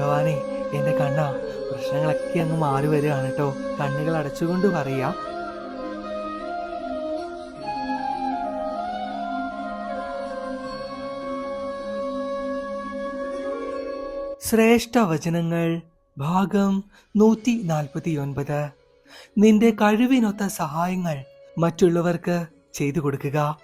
ഭഗവാനെ എന്റെ കണ്ണാ പ്രശ്നങ്ങളൊക്കെ അങ്ങ് മാറി വരികയാണ് കേട്ടോ. കണ്ണുകൾ അടച്ചുകൊണ്ട് പറയാ. ശ്രേഷ്ഠ വചനങ്ങൾ ഭാഗം നൂറ്റി നാൽപ്പത്തി ഒൻപത് നിന്റെ കഴിവിനൊത്ത സഹായങ്ങൾ മറ്റുള്ളവർക്ക് ചെയ്തു കൊടുക്കുക.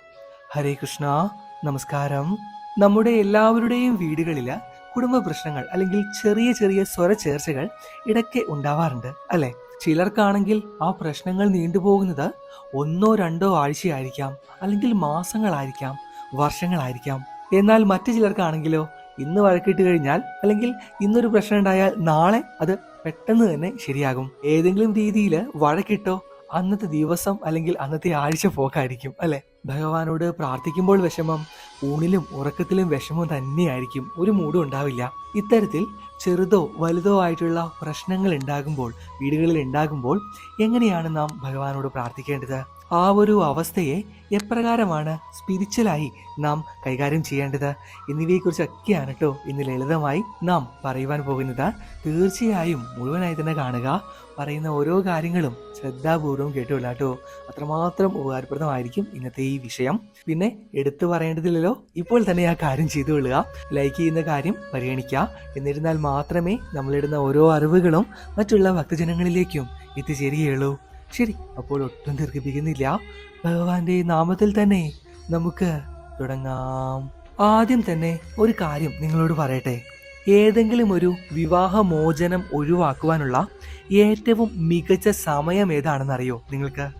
ഹരേ കൃഷ്ണ നമസ്കാരം. നമ്മുടെ എല്ലാവരുടെയും വീടുകളിൽ കുടുംബ പ്രശ്നങ്ങൾ അല്ലെങ്കിൽ ചെറിയ ചെറിയ സ്വര ചേർച്ചകൾ ഇടയ്ക്ക് ഉണ്ടാവാറുണ്ട് അല്ലെ? ചിലർക്കാണെങ്കിൽ ആ പ്രശ്നങ്ങൾ നീണ്ടുപോകുന്നത് ഒന്നോ രണ്ടോ ആഴ്ചയായിരിക്കാം അല്ലെങ്കിൽ മാസങ്ങളായിരിക്കാം വർഷങ്ങളായിരിക്കാം. എന്നാൽ മറ്റു ചിലർക്കാണെങ്കിലോ ഇന്ന് വഴക്കിട്ട് കഴിഞ്ഞാൽ അല്ലെങ്കിൽ ഇന്നൊരു പ്രശ്നം ഉണ്ടായാൽ നാളെ അത് പെട്ടെന്ന് തന്നെ ശരിയാകും. ഏതെങ്കിലും രീതിയിൽ വഴക്കിട്ടോ അന്നത്തെ ദിവസം അല്ലെങ്കിൽ അന്നത്തെ ആഴ്ച പോക്കായിരിക്കും അല്ലെ? ഭഗവാനോട് പ്രാർത്ഥിക്കുമ്പോൾ വിഷമം ഊണിലും ഉറക്കത്തിലും വിഷമം തന്നെയായിരിക്കും. ഒരു മൂടും ഉണ്ടാവില്ല. ഇത്തരത്തിൽ ചെറുതോ വലുതോ ആയിട്ടുള്ള പ്രശ്നങ്ങൾ ഉണ്ടാകുമ്പോൾ വീടുകളിൽ ഉണ്ടാകുമ്പോൾ എങ്ങനെയാണ് നാം ഭഗവാനോട് പ്രാർത്ഥിക്കേണ്ടത്? ആ ഒരു അവസ്ഥയെ എപ്രകാരമാണ് സ്പിരിച്വലായി നാം കൈകാര്യം ചെയ്യേണ്ടത്? എന്നിവയെക്കുറിച്ചൊക്കെയാണ് കേട്ടോ ഇന്ന് ലളിതമായി നാം പറയുവാൻ പോകുന്നത്. തീർച്ചയായും മുഴുവനായി തന്നെ കാണുക. പറയുന്ന ഓരോ കാര്യങ്ങളും ശ്രദ്ധാപൂർവം കേട്ടുകൊള്ളാം കേട്ടോ അത്രമാത്രം ഉപകാരപ്രദമായിരിക്കും ഇന്നത്തെ ഈ വിഷയം. പിന്നെ എടുത്തു പറയേണ്ടതില്ലല്ലോ. ഇപ്പോൾ തന്നെ ആ കാര്യം ചെയ്തു കൊള്ളുക. ലൈക്ക് ചെയ്യുന്ന കാര്യം പരിഗണിക്കുക. എന്നിരുന്നാൽ മാത്രമേ നമ്മളിടുന്ന ഓരോ അറിവുകളും മറ്റുള്ള ഭക്തജനങ്ങളിലേക്കും എത്തിച്ചേരുകയുള്ളൂ. ശരി അപ്പോൾ ഒട്ടും ദീർഘിപ്പിക്കുന്നില്ല. ഭഗവാന്റെ നാമത്തിൽ തന്നെ നമുക്ക് തുടങ്ങാം. ആദ്യം തന്നെ ഒരു കാര്യം നിങ്ങളോട് പറയട്ടെ. ഏതെങ്കിലും ഒരു വിവാഹമോചനം ഒഴിവാക്കുവാനുള്ള ഏറ്റവും മികച്ച സമയം ഏതാണെന്നറിയോ നിങ്ങൾക്ക്?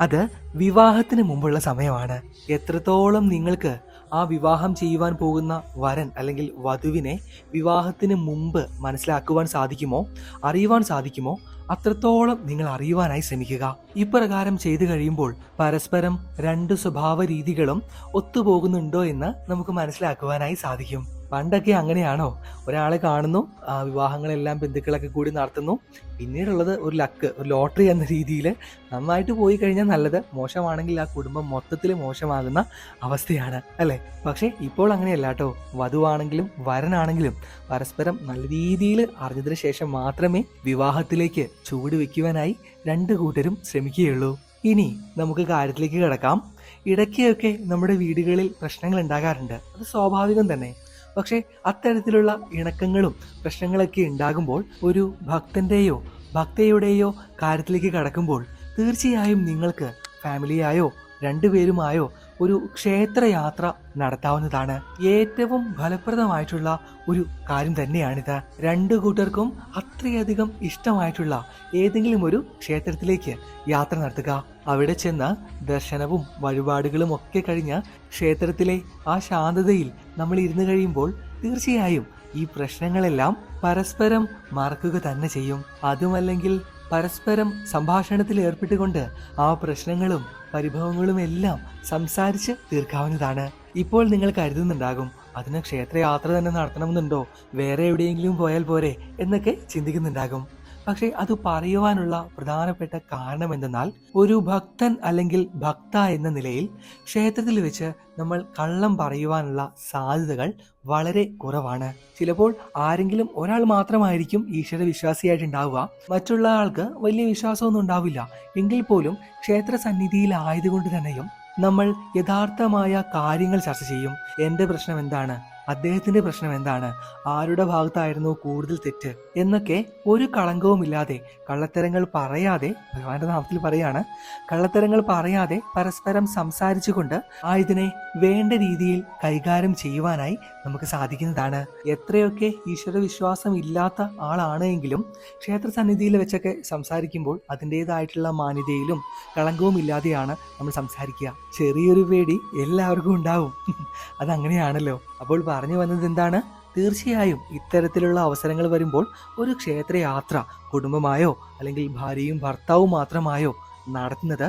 അത് വിവാഹത്തിന് മുമ്പുള്ള സമയമാണ്. എത്രത്തോളം നിങ്ങൾക്ക് ആ വിവാഹം ചെയ്യുവാൻ പോകുന്ന വരൻ അല്ലെങ്കിൽ വധുവിനെ വിവാഹത്തിന് മുമ്പ് മനസ്സിലാക്കുവാൻ സാധിക്കുമോ? അറിയുവാൻ സാധിക്കുമോ? അത്രത്തോളം നിങ്ങൾ അറിയുവാനായി ശ്രമിക്കുക. ഇപ്രകാരം ചെയ്തു കഴിയുമ്പോൾ പരസ്പരം രണ്ട് സ്വഭാവ രീതികളും ഒത്തുപോകുന്നുണ്ടോ എന്ന് നമുക്ക് മനസ്സിലാക്കുവാനായി സാധിക്കും. പണ്ടൊക്കെ അങ്ങനെയാണോ? ഒരാളെ കാണുന്നു വിവാഹങ്ങളെല്ലാം ബന്ധുക്കളൊക്കെ കൂടി നടത്തുന്നു. പിന്നീടുള്ളത് ഒരു ലക്ക് ഒരു ലോട്ടറി എന്ന രീതിയിൽ നന്നായിട്ട് പോയി കഴിഞ്ഞാൽ നല്ലത്. മോശമാണെങ്കിൽ ആ കുടുംബം മൊത്തത്തിൽ മോശമാകുന്ന അവസ്ഥയാണ് അല്ലേ? പക്ഷേ ഇപ്പോൾ അങ്ങനെയല്ല കേട്ടോ. വധുവാണെങ്കിലും വരനാണെങ്കിലും പരസ്പരം നല്ല രീതിയിൽ അറിഞ്ഞതിന് ശേഷം മാത്രമേ വിവാഹത്തിലേക്ക് ചുവട് വയ്ക്കുവാനായി രണ്ട് കൂട്ടരും ശ്രമിക്കുകയുള്ളൂ. ഇനി നമുക്ക് കാര്യത്തിലേക്ക് കിടക്കാം. ഇടയ്ക്കൊക്കെ നമ്മുടെ വീടുകളിൽ പ്രശ്നങ്ങൾ ഉണ്ടാകാറുണ്ട്. അത് സ്വാഭാവികം തന്നെ. പക്ഷേ അത്തരത്തിലുള്ള ഇണക്കങ്ങളും പ്രശ്നങ്ങളൊക്കെ ഉണ്ടാകുമ്പോൾ ഒരു ഭക്തന്റെയോ ഭക്തയുടെയോ കാര്യത്തിലേക്ക് കടക്കുമ്പോൾ തീർച്ചയായും നിങ്ങൾക്ക് ഫാമിലിയായോ രണ്ടുപേരുമായോ ഒരു ക്ഷേത്രയാത്ര നടത്താവുന്നതാണ്. ഏറ്റവും ഫലപ്രദമായിട്ടുള്ള ഒരു കാര്യം തന്നെയാണിത്. രണ്ടു കൂട്ടർക്കും അത്രയധികം ഇഷ്ടമായിട്ടുള്ള ഏതെങ്കിലും ഒരു ക്ഷേത്രത്തിലേക്ക് യാത്ര നടത്തുക. അവിടെ ചെന്ന് ദർശനവും വഴിപാടുകളും ഒക്കെ കഴിഞ്ഞ് ക്ഷേത്രത്തിലെ ആ ശാന്തതയിൽ നമ്മൾ ഇരുന്ന് കഴിയുമ്പോൾ തീർച്ചയായും ഈ പ്രശ്നങ്ങളെല്ലാം പരസ്പരം മറക്കുക തന്നെ ചെയ്യും. അതുമല്ലെങ്കിൽ പരസ്പരം സംഭാഷണത്തിൽ ഏർപ്പെട്ടുകൊണ്ട് ആ പ്രശ്നങ്ങളും പരിഭവങ്ങളും എല്ലാം സംസാരിച്ച് തീർക്കാവുന്നതാണ്. ഇപ്പോൾ നിങ്ങൾ കരുതുന്നുണ്ടാകും അതിന് ക്ഷേത്രയാത്ര തന്നെ നടത്തണമെന്നുണ്ടോ? വേറെ എവിടെയെങ്കിലും പോയാൽ പോരെ എന്നൊക്കെ ചിന്തിക്കുന്നുണ്ടാകും. പക്ഷേ അത് പറയുവാനുള്ള പ്രധാനപ്പെട്ട കാരണം എന്തെന്നാൽ ഒരു ഭക്തൻ അല്ലെങ്കിൽ ഭക്ത എന്ന നിലയിൽ ക്ഷേത്രത്തിൽ വെച്ച് നമ്മൾ കള്ളം പറയുവാനുള്ള സാധ്യതകൾ വളരെ കുറവാണ്. ചിലപ്പോൾ ആരെങ്കിലും ഒരാൾ മാത്രമായിരിക്കും ഈശ്വര വിശ്വാസിയായിട്ടുണ്ടാവുക മറ്റുള്ള ആൾക്ക് വലിയ വിശ്വാസമൊന്നും ഉണ്ടാവില്ല. എങ്കിൽ പോലും ക്ഷേത്ര സന്നിധിയിലായതുകൊണ്ട് തന്നെയും നമ്മൾ യഥാർത്ഥമായ കാര്യങ്ങൾ ചർച്ച ചെയ്യും. എന്റെ പ്രശ്നം എന്താണ്? അദ്ദേഹത്തിന്റെ പ്രശ്നം എന്താണ്? ആരുടെ ഭാഗത്തായിരുന്നു കൂടുതൽ തെറ്റ്? എന്നൊക്കെ ഒരു കളങ്കവുമില്ലാതെ കള്ളത്തരങ്ങൾ പറയാതെ ഭഗവാന്റെ നാമത്തിൽ പറയാണ് കള്ളത്തരങ്ങൾ പറയാതെ പരസ്പരം സംസാരിച്ചുകൊണ്ട് ഇതിനെ വേണ്ട രീതിയിൽ കൈകാര്യം ചെയ്യുവാനായി നമുക്ക് സാധിക്കുന്നതാണ്. എത്രയൊക്കെ ഈശ്വര വിശ്വാസം ഇല്ലാത്ത ആളാണ് എങ്കിലും ക്ഷേത്ര സന്നിധിയിൽ വെച്ചൊക്കെ സംസാരിക്കുമ്പോൾ അതിന്റെതായിട്ടുള്ള മാന്യതയിലും കളങ്കവും ഇല്ലാതെയാണ് നമ്മൾ സംസാരിക്കുക. ചെറിയൊരു പേടി എല്ലാവർക്കും ഉണ്ടാവും. അതങ്ങനെയാണല്ലോ. അപ്പോൾ പറഞ്ഞു വന്നത് എന്താണ്? തീർച്ചയായും ഇത്തരത്തിലുള്ള അവസരങ്ങൾ വരുമ്പോൾ ഒരു ക്ഷേത്രയാത്ര കുടുംബമായോ അല്ലെങ്കിൽ ഭാര്യയും ഭർത്താവും മാത്രമായോ നടത്തുന്നത്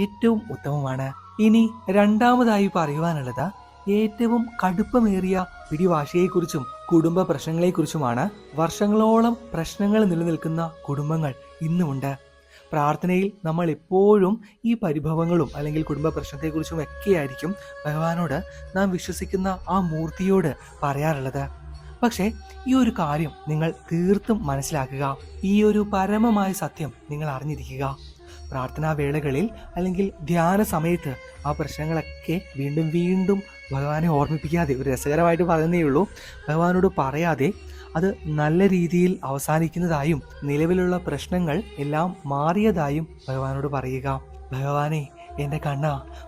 ഏറ്റവും ഉത്തമമാണ്. ഇനി രണ്ടാമതായി പറയുവാനുള്ളത് ഏറ്റവും കടുപ്പമേറിയ പിടിവാശിയെക്കുറിച്ചും കുടുംബ പ്രശ്നങ്ങളെക്കുറിച്ചുമാണ് വർഷങ്ങളോളം പ്രശ്നങ്ങൾ നിലനിൽക്കുന്ന കുടുംബങ്ങൾ ഇന്നുമുണ്ട്. പ്രാർത്ഥനയിൽ നമ്മൾ എപ്പോഴും ഈ പരിഭവങ്ങളും അല്ലെങ്കിൽ കുടുംബ പ്രശ്നത്തെക്കുറിച്ചും ഒക്കെയായിരിക്കും ഭഗവാനോട് നാം വിശ്വസിക്കുന്ന ആ മൂർത്തിയോട് പറയാറുള്ളത്. പക്ഷേ ഈ ഒരു കാര്യം നിങ്ങൾ തീർത്തും മനസ്സിലാക്കുക. ഈ ഒരു പരമമായ സത്യം നിങ്ങൾ അറിഞ്ഞിരിക്കുക. പ്രാർത്ഥനാ വേളകളിൽ അല്ലെങ്കിൽ ധ്യാന സമയത്ത് ആ പ്രശ്നങ്ങളൊക്കെ വീണ്ടും വീണ്ടും ഭഗവാനെ ഓർമ്മിപ്പിക്കാതെ ഒരു രസകരമായിട്ട് പറയുന്നേ ഉള്ളൂ. ഭഗവാനോട് പറയാതെ അത് നല്ല രീതിയിൽ അവസാനിക്കുന്നതായും നിലവിലുള്ള പ്രശ്നങ്ങൾ എല്ലാം മാറിയതായും ഭഗവാനോട് പറയുക. ഭഗവാനെ എന്റെ കണ്ണ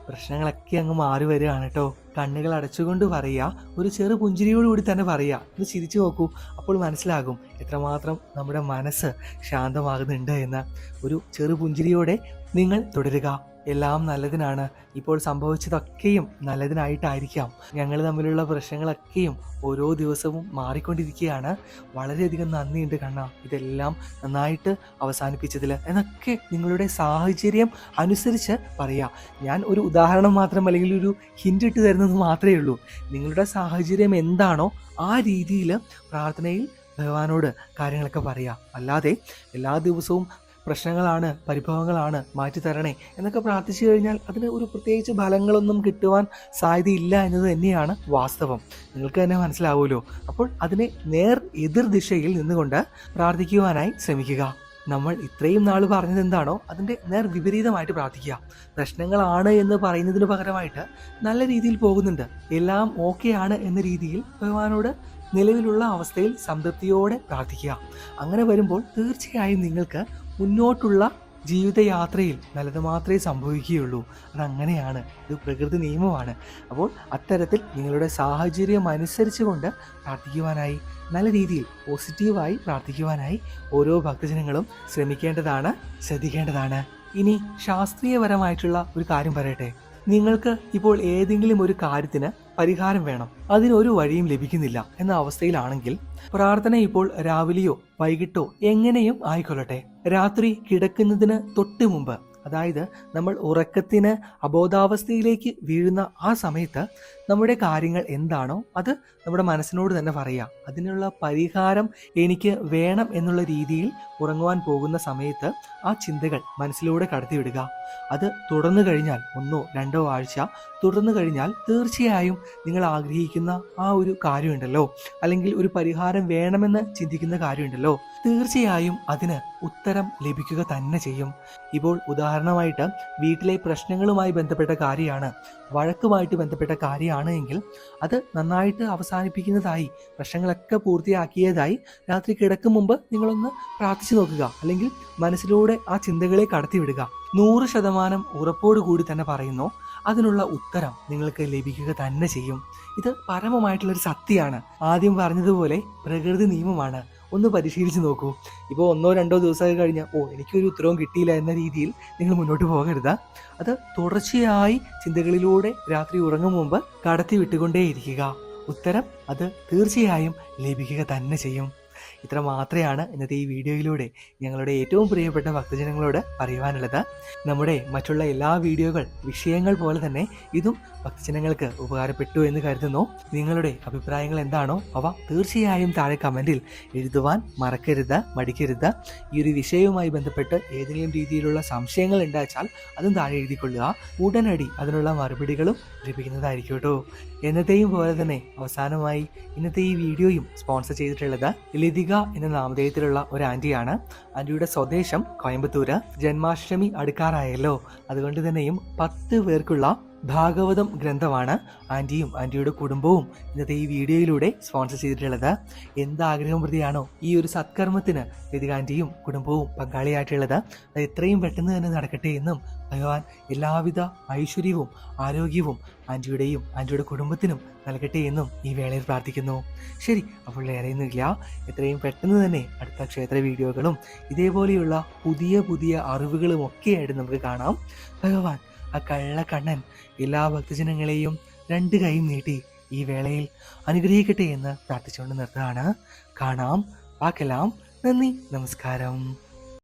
പ്രശ്നങ്ങളൊക്കെ അങ്ങ് മാറി വരികയാണ് കേട്ടോ കണ്ണുകൾ അടച്ചുകൊണ്ട് പറയുക ഒരു ചെറു പുഞ്ചിരിയോടുകൂടി തന്നെ പറയുക. ഒന്ന് ചിരിച്ചു നോക്കൂ അപ്പോൾ മനസ്സിലാകും എത്രമാത്രം നമ്മുടെ മനസ്സ് ശാന്തമാകുന്നുണ്ട് എന്ന്. ഒരു ചെറു പുഞ്ചിരിയോടെ നിങ്ങൾ തുടരുക. എല്ലാം നല്ലതിനാണ്. ഇപ്പോൾ സംഭവിച്ചതൊക്കെയും നല്ലതിനായിട്ടായിരിക്കാം. ഞങ്ങൾ തമ്മിലുള്ള പ്രശ്നങ്ങളൊക്കെയും ഓരോ ദിവസവും മാറിക്കൊണ്ടിരിക്കുകയാണ്. വളരെയധികം നന്ദിയുണ്ട് കണ്ണ. ഇതെല്ലാം നന്നായിട്ട് അവസാനിപ്പിച്ചതിൽ എന്നൊക്കെ നിങ്ങളുടെ സാഹചര്യം അനുസരിച്ച് പറയാം. ഞാൻ ഒരു ഉദാഹരണം മാത്രം അല്ലെങ്കിൽ ഒരു ഹിന്റ് ഇട്ട് തരുന്നത് മാത്രമേ ഉള്ളൂ. നിങ്ങളുടെ സാഹചര്യം എന്താണോ ആ രീതിയിൽ പ്രാർത്ഥനയിൽ ഭഗവാനോട് കാര്യങ്ങളൊക്കെ പറയാം. അല്ലാതെ എല്ലാ ദിവസവും പ്രശ്നങ്ങളാണ് പരിഭവങ്ങളാണ് മാറ്റിത്തരണേ എന്നൊക്കെ പ്രാർത്ഥിച്ചു കഴിഞ്ഞാൽ അതിന് ഒരു പ്രത്യേകിച്ച് ഫലങ്ങളൊന്നും കിട്ടുവാൻ സാധ്യതയില്ല എന്നത് തന്നെയാണ് വാസ്തവം. നിങ്ങൾക്ക് തന്നെ മനസ്സിലാവുമല്ലോ. അപ്പോൾ അതിനെ നേർ എതിർ ദിശയിൽ നിന്നുകൊണ്ട് പ്രാർത്ഥിക്കുവാനായി ശ്രമിക്കുക. നമ്മൾ ഇത്രയും നാൾ പറഞ്ഞത് എന്താണോ അതിന്റെ നേർ വിപരീതമായിട്ട് പ്രാർത്ഥിക്കുക. പ്രശ്നങ്ങളാണ് എന്ന് പറയുന്നതിന് പകരമായിട്ട് നല്ല രീതിയിൽ പോകുന്നുണ്ട്. എല്ലാം ഓക്കെ ആണ് എന്ന രീതിയിൽ ഭഗവാനോട് നിലവിലുള്ള അവസ്ഥയിൽ സംതൃപ്തിയോടെ പ്രാർത്ഥിക്കുക. അങ്ങനെ വരുമ്പോൾ തീർച്ചയായും നിങ്ങൾക്ക് മുന്നോട്ടുള്ള ജീവിതയാത്രയിൽ നല്ലത് മാത്രമേ സംഭവിക്കുകയുള്ളൂ. അതങ്ങനെയാണ്. ഇത് പ്രകൃതി നിയമമാണ്. അപ്പോൾ അത്തരത്തിൽ നിങ്ങളുടെ സാഹചര്യം അനുസരിച്ചുകൊണ്ട് പ്രാർത്ഥിക്കുവാനായി നല്ല രീതിയിൽ പോസിറ്റീവായി പ്രാർത്ഥിക്കുവാനായി ഓരോ ഭക്തജനങ്ങളും ശ്രമിക്കേണ്ടതാണ് ശ്രദ്ധിക്കേണ്ടതാണ്. ഇനി ശാസ്ത്രീയപരമായിട്ടുള്ള ഒരു കാര്യം പറയട്ടെ. നിങ്ങൾക്ക് ഇപ്പോൾ ഏതെങ്കിലും ഒരു കാര്യത്തിന് പരിഹാരം വേണം. അതിനൊരു വഴിയും ലഭിക്കുന്നില്ല എന്ന അവസ്ഥയിലാണെങ്കിൽ പ്രാർത്ഥന ഇപ്പോൾ രാവിലെയോ വൈകിട്ടോ എങ്ങനെയും ആയിക്കൊള്ളട്ടെ. രാത്രി കിടക്കുന്നതിന് തൊട്ട് മുമ്പ് അതായത് നമ്മൾ ഉറക്കത്തിന് അബോധാവസ്ഥയിലേക്ക് വീഴുന്ന ആ സമയത്ത് നമ്മുടെ കാര്യങ്ങൾ എന്താണോ അത് നമ്മുടെ മനസ്സിനോട് തന്നെ പറയാം അതിനുള്ള പരിഹാരം എനിക്ക് വേണം എന്നുള്ള രീതിയിൽ ഉറങ്ങുവാൻ പോകുന്ന സമയത്ത് ആ ചിന്തകൾ മനസ്സിലൂടെ കടത്തിവിടുക. അത് തുടർന്നു കഴിഞ്ഞാൽ ഒന്നോ രണ്ടോ ആഴ്ച തുടർന്നു കഴിഞ്ഞാൽ തീർച്ചയായും നിങ്ങൾ ആഗ്രഹിക്കുന്ന ആ ഒരു കാര്യമുണ്ടല്ലോ. അല്ലെങ്കിൽ ഒരു പരിഹാരം വേണമെന്ന് ചിന്തിക്കുന്ന കാര്യമുണ്ടല്ലോ. തീർച്ചയായും അതിന് ഉത്തരം ലഭിക്കുക തന്നെ ചെയ്യും. ഇപ്പോൾ ഉദാഹരണമായിട്ട് വീട്ടിലെ പ്രശ്നങ്ങളുമായി ബന്ധപ്പെട്ട കാര്യമാണ് വഴക്കുമായിട്ട് ബന്ധപ്പെട്ട കാര്യമാണ് എങ്കിൽ അത് നന്നായിട്ട് അവസാനിപ്പിക്കുന്നതായി പ്രശ്നങ്ങളൊക്കെ പൂർത്തിയാക്കിയതായി രാത്രി കിടക്കും മുമ്പ് നിങ്ങളൊന്ന് പ്രാർത്ഥിച്ചു നോക്കുക. അല്ലെങ്കിൽ മനസ്സിലൂടെ ആ ചിന്തകളെ കടത്തിവിടുക. നൂറ് ശതമാനം ഉറപ്പോടുകൂടി തന്നെ പറയുന്നു അതിനുള്ള ഉത്തരം നിങ്ങൾക്ക് ലഭിക്കുക തന്നെ ചെയ്യും. ഇത് പരമമായിട്ടുള്ളൊരു സത്യമാണ്. ആദ്യം പറഞ്ഞതുപോലെ പ്രകൃതി നിയമമാണ്. ഒന്ന് പരിശീലിച്ച് നോക്കൂ. ഇപ്പോൾ ഒന്നോ രണ്ടോ ദിവസമൊക്കെ കഴിഞ്ഞാൽ ഓ എനിക്കൊരു ഉത്തരവും കിട്ടിയില്ല എന്ന രീതിയിൽ നിങ്ങൾ മുന്നോട്ട് പോകരുത്. അത് തുടർച്ചയായി ചിന്തകളിലൂടെ രാത്രി ഉറങ്ങും മുമ്പ് കടത്തി വിട്ടുകൊണ്ടേയിരിക്കുക. ഉത്തരം അത് തീർച്ചയായും ലഭിക്കുക തന്നെ ചെയ്യും. ഇത്ര മാത്രമാണ് ഇന്നത്തെ ഈ വീഡിയോയിലൂടെ ഞങ്ങളുടെ ഏറ്റവും പ്രിയപ്പെട്ട ഭക്തജനങ്ങളോട് പറയുവാനുള്ളത് നമ്മുടെ മറ്റുള്ള എല്ലാ വീഡിയോകൾ വിഷയങ്ങൾ പോലെ തന്നെ ഇതും ഭക്തജനങ്ങൾക്ക് ഉപകാരപ്പെട്ടു എന്ന് കരുതുന്നു. നിങ്ങളുടെ അഭിപ്രായങ്ങൾ എന്താണോ അവ തീർച്ചയായും താഴെ കമന്റിൽ എഴുതുവാൻ മറക്കരുത് മടിക്കരുത്. ഈ ഒരു വിഷയവുമായി ബന്ധപ്പെട്ട് ഏതെങ്കിലും രീതിയിലുള്ള സംശയങ്ങൾ ഉണ്ടാച്ചാൽ അതും താഴെ എഴുതിക്കൊള്ളുക. ഉടനടി അതിനുള്ള മറുപടികളും ലഭിക്കുന്നതായിരിക്കും കേട്ടോ. എന്നത്തെയും പോലെ തന്നെ അവസാനമായി ഇന്നത്തെ ഈ വീഡിയോയും സ്പോൺസർ ചെയ്തിട്ടുള്ളത് ലതിക എന്ന നാമധേയത്തിലുള്ള ഒരു ആന്റിയാണ് ആന്റിയുടെ സ്വദേശം കോയമ്പത്തൂര്. ജന്മാഷ്ടമി അടുക്കാറായല്ലോ. അതുകൊണ്ട് തന്നെയും പത്ത് പേർക്കുള്ള ഭാഗവതം ഗ്രന്ഥമാണ് ആന്റിയും ആന്റിയുടെ കുടുംബവും ഇന്നത്തെ ഈ വീഡിയോയിലൂടെ സ്പോൺസർ ചെയ്തിട്ടുള്ളത്. എന്താഗ്രഹം പ്രതിയാണോ ഈ ഒരു സത്കർമ്മത്തിന് ലതിക ആന്റിയും കുടുംബവും പങ്കാളിയായിട്ടുള്ളത്. അത് എത്രയും പെട്ടെന്ന് തന്നെ നടക്കട്ടെ എന്നും ഭഗവാൻ എല്ലാവിധ ഐശ്വര്യവും ആരോഗ്യവും ആന്റിയുടെയും ആന്റിയുടെ കുടുംബത്തിനും നൽകട്ടെ എന്നും ഈ വേളയിൽ പ്രാർത്ഥിക്കുന്നു. ശരി അപ്പോൾ ഏറെയൊന്നുമില്ല എത്രയും പെട്ടെന്ന് തന്നെ അടുത്ത ക്ഷേത്ര വീഡിയോകളും ഇതേപോലെയുള്ള പുതിയ പുതിയ അറിവുകളും ഒക്കെയായിട്ട് നമുക്ക് കാണാം. ഭഗവാൻ ആ കള്ളക്കണ്ണൻ എല്ലാ ഭക്തജനങ്ങളെയും രണ്ട് കൈ നീട്ടി ഈ വേളയിൽ അനുഗ്രഹിക്കട്ടെ എന്ന് പ്രാർത്ഥിച്ചുകൊണ്ട് നിർത്തുകയാണ്. കാണാം വാക്കെല്ലാം നന്ദി നമസ്കാരം.